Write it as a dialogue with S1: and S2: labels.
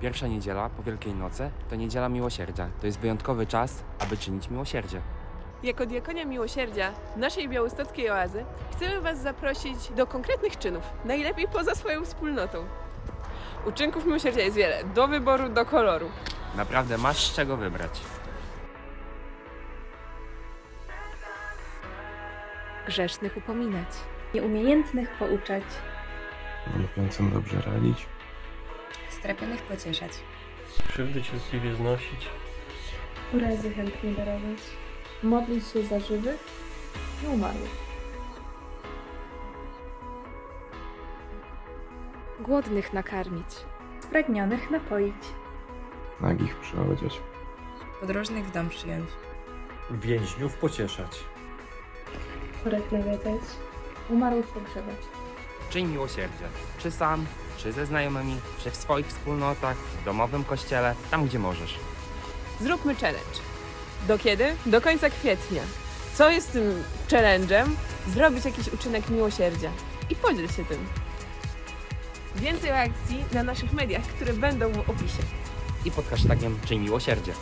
S1: Pierwsza niedziela po Wielkiej Nocy to niedziela miłosierdzia. To jest wyjątkowy czas, aby czynić miłosierdzie.
S2: Jako diakonia miłosierdzia naszej białostockiej oazy chcemy Was zaprosić do konkretnych czynów, najlepiej poza swoją wspólnotą. Uczynków miłosierdzia jest wiele, do wyboru, do koloru.
S1: Naprawdę masz z czego wybrać.
S3: Grzesznych upominać.
S4: nieumiejętnych pouczać,
S5: Nielubiącym dobrze radzić.
S6: Strapionych pocieszać,
S7: krzywdy cierpliwie znosić,
S4: urazy chętnie darować, modlić się za żywych i umarłych,
S3: Głodnych nakarmić.
S4: spragnionych napoić,
S5: Nagich przyodziać.
S6: podróżnych w dom przyjąć,
S7: więźniów pocieszać.
S4: chorych nawiedzać, umarłych pogrzebać.
S1: Czyń miłosierdzie. Czy sam, czy ze znajomymi, czy w swoich wspólnotach, w domowym kościele, tam gdzie możesz.
S2: Zróbmy challenge. Do kiedy? Do końca kwietnia. Co jest tym challenge'em? Zrobić jakiś uczynek miłosierdzia. I podziel się tym. Więcej akcji na naszych mediach, które będą w opisie.
S1: I pod hashtagiem Czyń miłosierdzie.